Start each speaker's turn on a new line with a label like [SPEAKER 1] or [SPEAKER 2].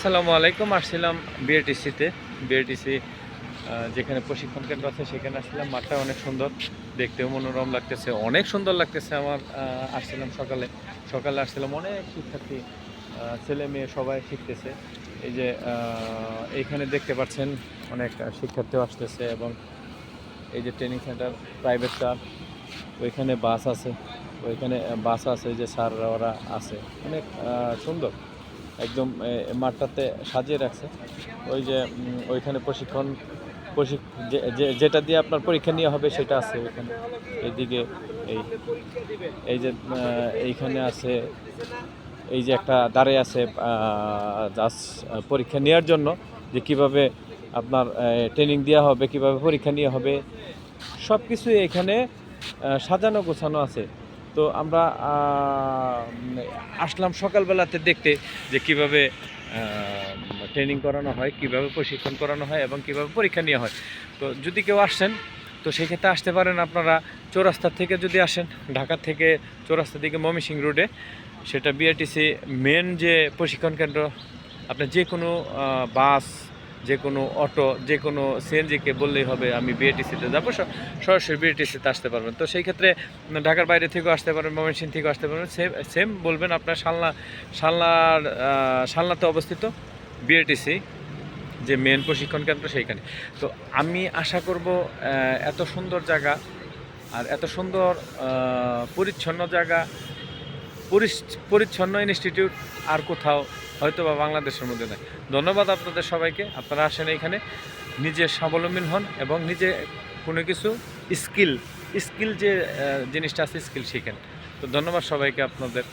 [SPEAKER 1] আসসালামু আলাইকুম, আসছিলাম বিএটিসিতে বিএটিসি যেখানে প্রশিক্ষণ কেন্দ্র আছে, সেখানে আসছিলাম। মাঠটা অনেক সুন্দর, দেখতেও মনোরম লাগতেছে, অনেক সুন্দর লাগতেছে আমার আসছিলাম সকালে। সকালে আসছিলাম, অনেক শিক্ষার্থী ছেলে মেয়ে সবাই শিখতেছে। এই যে এইখানে দেখতে পাচ্ছেন অনেক শিক্ষার্থীও আসতেছে এবং এই যে ট্রেনিং সেন্টার প্রাইভেট কার ওইখানে বাস আছে। ওইখানে বাস আছে যে স্যাররা ওরা আছে। অনেক সুন্দর। একদম মাঠটাতে সাজিয়ে রাখছে। ওই যে ওইখানে প্রশিক্ষণ যেটা দিয়ে আপনার পরীক্ষা নেওয়া হবে সেটা আছে ওইখানে। এইদিকে এই এই যে এইখানে আছে, এই যে একটা দাঁড়ে আছে পরীক্ষা নেওয়ার জন্য যে কীভাবে আপনার ট্রেনিং দেওয়া হবে, কীভাবে পরীক্ষা নেওয়া হবে সব কিছুই এখানে সাজানো গোছানো আছে। তো আমরা আসলাম সকালবেলাতে দেখতে যে কীভাবে ট্রেনিং করানো হয়, কীভাবে প্রশিক্ষণ করানো হয় এবং কীভাবে পরীক্ষা নেওয়া হয়। তো যদি কেউ আসেন, তো সেই ক্ষেত্রে আসতে পারেন আপনারা চৌরাস্তা থেকে যদি আসেন, ঢাকা থেকে চৌরাস্তা দিকে ময়মনসিং রোডে, সেটা বিআরটিসি মেন যে প্রশিক্ষণ কেন্দ্র আপনার যে কোনো বাস যে কোনো অটো, যে কোনো সিএনজিকে বললেই হবে, আমি বিএটিসিতে যাব সরাসরি বিএটিসিতে আসতে পারবেন। তো সেই ক্ষেত্রে ঢাকার বাইরে থেকেও আসতে পারবেন ময়মনসিং থেকেও আসতে পারবেন। সেম সেম বলবেন আপনার সালনা, সালনার সালনাতে অবস্থিত বিএটিসি যে মেন প্রশিক্ষণ কেন্দ্র সেইখানে। তো আমি আশা করব এত সুন্দর জায়গা আর এত সুন্দর পরিচ্ছন্ন জায়গা পরিচ্ছন্ন ইনস্টিটিউট আর কোথাও হয়তো বা বাংলাদেশের মধ্যে নেই। ধন্যবাদ আপনাদের সবাইকে। আপনারা আসেন এখানে নিজে স্বাবলম্বী হন এবং নিজে কোনো কিছু স্কিল স্কিল যে জিনিসটা আছে স্কিল শিখেন। তো ধন্যবাদ সবাইকে আপনাদের।